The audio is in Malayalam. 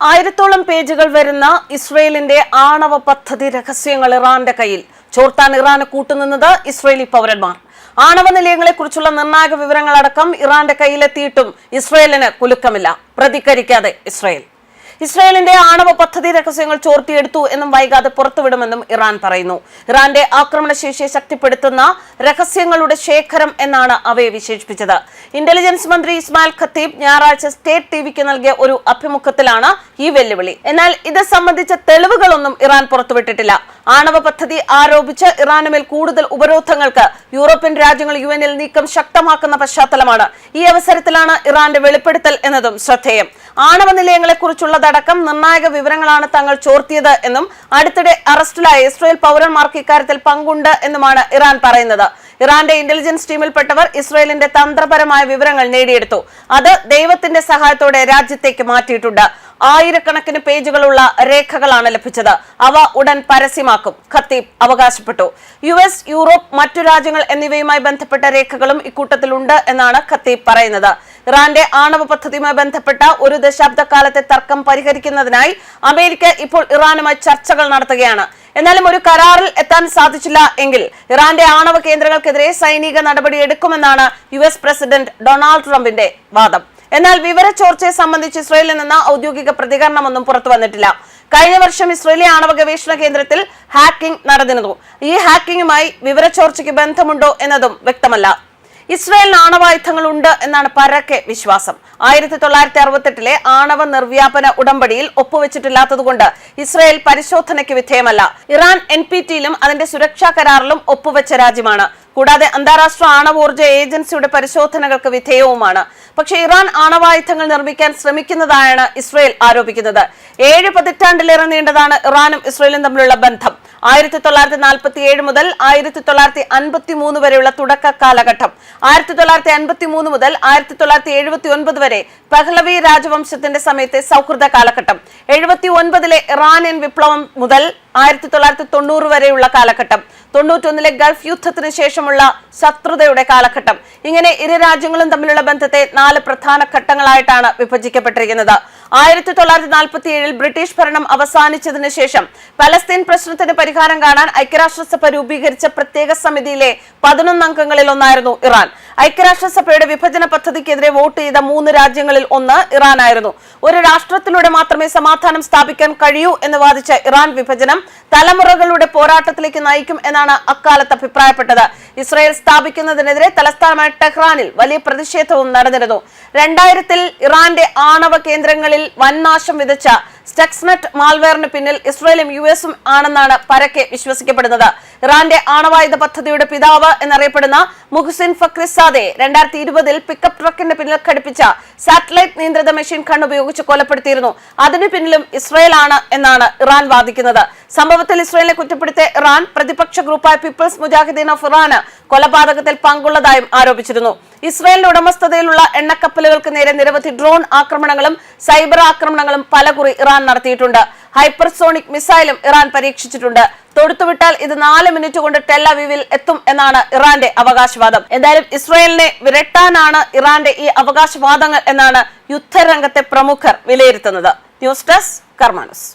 ആയിരത്തോളം പേജുകൾ വരുന്ന ഇസ്രയേലിന്റെ ആണവ പദ്ധതി രഹസ്യങ്ങൾ ഇറാന്റെ കയ്യിൽ. ചോർത്താൻ ഇറാന് കൂട്ടുനിന്നത് ഇസ്രയേലി പൗരന്മാർ. ആണവ നിലയങ്ങളെക്കുറിച്ചുള്ള നിർണായക വിവരങ്ങളടക്കം ഇറാന്റെ കയ്യിലെത്തിയിട്ടും ഇസ്രയേലിന് കുലുക്കമില്ല. പ്രതികരിക്കാതെ ഇസ്രയേൽ. ഇസ്രായേലിന്റെ ആണവ പദ്ധതി രഹസ്യങ്ങൾ ചോർത്തിയെടുത്തു എന്നും വൈകാതെ പുറത്തുവിടുമെന്നും ഇറാൻ പറയുന്നു. ഇറാന്റെ ആക്രമണശേഷിയെ ശക്തിപ്പെടുത്തുന്ന രഹസ്യങ്ങളുടെ ശേഖരം എന്നാണ് അവയെ വിശേഷിപ്പിച്ചത്. ഇന്റലിജൻസ് മന്ത്രി ഇസ്മായിൽ ഖത്തീബ് ഞായറാഴ്ച സ്റ്റേറ്റ് ടിവിക്ക് നൽകിയ ഒരു അഭിമുഖത്തിലാണ് ഈ വെല്ലുവിളി. എന്നാൽ ഇത് സംബന്ധിച്ച തെളിവുകളൊന്നും ഇറാൻ പുറത്തുവിട്ടിട്ടില്ല. ആണവ പദ്ധതി ആരോപിച്ച് ഇറാനുമേൽ കൂടുതൽ ഉപരോധങ്ങൾക്ക് യൂറോപ്യൻ രാജ്യങ്ങൾ യു എനിൽ നീക്കം ശക്തമാക്കുന്ന പശ്ചാത്തലമാണ്. ഈ അവസരത്തിലാണ് ഇറാന്റെ വെളിപ്പെടുത്തൽ എന്നതും ശ്രദ്ധേയം. ആണവ നിലയങ്ങളെക്കുറിച്ചുള്ളതടക്കം നിർണായക വിവരങ്ങളാണ് തങ്ങൾ ചോർത്തിയത് എന്നും അടുത്തിടെ അറസ്റ്റിലായ ഇസ്രയേൽ പൗരന്മാർക്ക് ഇക്കാര്യത്തിൽ പങ്കുണ്ട് എന്നുമാണ് ഇറാൻ പറയുന്നത്. ഇറാന്റെ ഇന്റലിജൻസ് ടീമിൽപ്പെട്ടവർ ഇസ്രയേലിന്റെ തന്ത്രപരമായ വിവരങ്ങൾ നേടിയെടുത്തു. അത് ദൈവത്തിന്റെ സഹായത്തോടെ രാജ്യത്തേക്ക് മാറ്റിയിട്ടുണ്ട്. ആയിരക്കണക്കിന് പേജുകളുള്ള രേഖകളാണ് ലഭിച്ചത്. അവ ഉടൻ പരസ്യമാക്കും. ഖത്തീബ് അവകാശപ്പെട്ടു. യു എസ് യൂറോപ്പ് മറ്റു രാജ്യങ്ങൾ എന്നിവയുമായി ബന്ധപ്പെട്ട രേഖകളും ഇക്കൂട്ടത്തിലുണ്ട് എന്നാണ് ഖത്തീബ് പറയുന്നത്. ഇറാന്റെ ആണവ പദ്ധതിയുമായി ബന്ധപ്പെട്ട ഒരു ദശാബ്ദക്കാലത്തെ തർക്കം പരിഹരിക്കുന്നതിനായി അമേരിക്ക ഇപ്പോൾ ഇറാനുമായി ചർച്ചകൾ നടത്തുകയാണ്. എന്നാലും ഒരു കരാറിൽ എത്താൻ സാധിച്ചില്ല എങ്കിൽ ഇറാന്റെ ആണവ കേന്ദ്രങ്ങൾക്കെതിരെ സൈനിക നടപടി എടുക്കുമെന്നാണ് യു എസ് പ്രസിഡന്റ് ഡൊണാൾഡ് ട്രംപിന്റെ വാദം. എന്നാൽ വിവര ചോർച്ചയെ സംബന്ധിച്ച് ഇസ്രയേലിൽ നിന്ന് ഔദ്യോഗിക പ്രതികരണമൊന്നും പുറത്തു വന്നിട്ടില്ല. കഴിഞ്ഞ വർഷം ഇസ്രയേലി ആണവ ഗവേഷണ കേന്ദ്രത്തിൽ ഹാക്കിംഗ് നടന്നിരുന്നു. ഈ ഹാക്കിംഗുമായി വിവരച്ചോർച്ചയ്ക്ക് ബന്ധമുണ്ടോ എന്നതും വ്യക്തമല്ല. ഇസ്രായേലിന് ആണവായുധങ്ങൾ ഉണ്ട് എന്നാണ് പരക്കെ വിശ്വാസം. ആയിരത്തി തൊള്ളായിരത്തി അറുപത്തെട്ടിലെ ആണവ നിർവ്യാപന ഉടമ്പടിയിൽ ഒപ്പുവെച്ചിട്ടില്ലാത്തതുകൊണ്ട് ഇസ്രായേൽ പരിശോധനയ്ക്ക് വിധേയമല്ല. ഇറാൻ എൻ പി ടിയിലും അതിന്റെ സുരക്ഷാ കരാറിലും ഒപ്പുവെച്ച രാജ്യമാണ്. കൂടാതെ അന്താരാഷ്ട്ര ആണവോർജ ഏജൻസിയുടെ പരിശോധനകൾക്ക് വിധേയവുമാണ്. പക്ഷേ ഇറാൻ ആണവായുധങ്ങൾ നിർമ്മിക്കാൻ ശ്രമിക്കുന്നതായാണ് ഇസ്രയേൽ ആരോപിക്കുന്നത്. ഏഴ് പതിറ്റാണ്ടിലേറെ നീണ്ടതാണ് ഇറാനും ഇസ്രയേലും തമ്മിലുള്ള ബന്ധം. ആയിരത്തി തൊള്ളായിരത്തി നാൽപ്പത്തി ഏഴ് മുതൽ ആയിരത്തി തൊള്ളായിരത്തി അൻപത്തി മൂന്ന് വരെയുള്ള തുടക്ക കാലഘട്ടം. ആയിരത്തി തൊള്ളായിരത്തി അൻപത്തി മൂന്ന് മുതൽ ആയിരത്തി തൊള്ളായിരത്തി എഴുപത്തി ഒൻപത് വരെ പഹ്ലവി രാജവംശത്തിന്റെ സമയത്തെ സൗഹൃദ കാലഘട്ടം. എഴുപത്തി ഒൻപതിലെ ഇറാനിയൻ വിപ്ലവം മുതൽ ആയിരത്തി തൊള്ളായിരത്തി തൊണ്ണൂറ് വരെയുള്ള കാലഘട്ടം. തൊണ്ണൂറ്റൊന്നിലെ ഗൾഫ് യുദ്ധത്തിന് ശേഷമുള്ള ശത്രുതയുടെ കാലഘട്ടം. ഇങ്ങനെ ഇരു രാജ്യങ്ങളും തമ്മിലുള്ള ബന്ധത്തെ നാല് പ്രധാന ഘട്ടങ്ങളായിട്ടാണ് വിഭജിക്കപ്പെട്ടിരിക്കുന്നത്. ആയിരത്തി തൊള്ളായിരത്തി നാൽപ്പത്തി ഏഴിൽ ബ്രിട്ടീഷ് ഭരണം അവസാനിച്ചതിന് ശേഷം പലസ്തീൻ പ്രശ്നത്തിന് പരിഹാരം കാണാൻ ഐക്യരാഷ്ട്രസഭ രൂപീകരിച്ച പ്രത്യേക സമിതിയിലെ പതിനൊന്ന് അംഗങ്ങളിൽ ഒന്നായിരുന്നു ഇറാൻ. ഐക്യരാഷ്ട്രസഭയുടെ വിഭജന പദ്ധതിക്കെതിരെ വോട്ട് ചെയ്ത മൂന്ന് രാജ്യങ്ങളിൽ ഒന്ന് ഇറാനായിരുന്നു. ഒരു രാഷ്ട്രത്തിലൂടെ മാത്രമേ സമാധാനം സ്ഥാപിക്കാൻ കഴിയൂ എന്ന് വാദിച്ച ഇറാൻ വിഭജനം തലമുറകളുടെ പോരാട്ടത്തിലേക്ക് നയിക്കും എന്നാണ് അക്കാലത്ത് അഭിപ്രായപ്പെട്ടത്. ഇസ്രായേൽ സ്ഥാപിക്കുന്നതിനെതിരെ തലസ്ഥാനമായ ടെഹ്റാനിൽ വലിയ പ്രതിഷേധവും നടന്നിരുന്നു. രണ്ടായിരത്തിൽ ഇറാന്റെ ആണവ കേന്ദ്രങ്ങളിൽ വൻനാശം വിതച്ച സ്റ്റെക്സ്നെറ്റ് മാൽവെയറിന് പിന്നിൽ ഇസ്രായേലും യു എസും ആണെന്നാണ് പരക്കെ വിശ്വസിക്കപ്പെടുന്നത്. ഇറാന്റെ ആണവായുധ പദ്ധതിയുടെ പിതാവ് എന്നറിയപ്പെടുന്ന മുഹസിൻ ഫക്രിസാദെ രണ്ടായിരത്തി ഇരുപതിൽ പിക്കപ്പ് ട്രക്കിന്റെ പിന്നിൽ ഘടിപ്പിച്ച സാറ്റലൈറ്റ് നിയന്ത്രിത മെഷീൻ കണ്ണ് ഉപയോഗിച്ച് കൊലപ്പെടുത്തിയിരുന്നു. അതിനു പിന്നിലും ഇസ്രയേൽ ആണ് എന്നാണ് ഇറാൻ വാദിക്കുന്നത്. സംഭവത്തിൽ ഇസ്രയേലിനെ കുറ്റപ്പെടുത്തിയ ഇറാൻ പ്രതിപക്ഷ ഗ്രൂപ്പായ പീപ്പിൾസ് മുജാഹിദ്ദീൻ ഓഫ് ഇറാന് കൊലപാതകത്തിൽ പങ്കുള്ളതായും ആരോപിച്ചിരുന്നു. ഇസ്രയേലിന്റെ ഉടമസ്ഥതയിലുള്ള എണ്ണക്കപ്പലുകൾക്ക് നേരെ നിരവധി ഡ്രോൺ ആക്രമണങ്ങളും സൈബർ ആക്രമണങ്ങളും പലകുറി ഇറാൻ നടത്തിയിട്ടുണ്ട്. ഹൈപ്പർസോണിക് മിസൈലും ഇറാൻ പരീക്ഷിച്ചിട്ടുണ്ട്. തൊടുത്തുവിട്ടാൽ ഇത് നാല് മിനിറ്റ് കൊണ്ട് ടെല്ലവിവിൽ എത്തും എന്നാണ് ഇറാന്റെ അവകാശവാദം. എന്തായാലും ഇസ്രായേലിനെ വിരട്ടാനാണ് ഇറാന്റെ ഈ അവകാശവാദങ്ങൾ എന്നാണ് യുദ്ധരംഗത്തെ പ്രമുഖർ വിലയിരുത്തുന്നത്. News desk കർമാനസ്.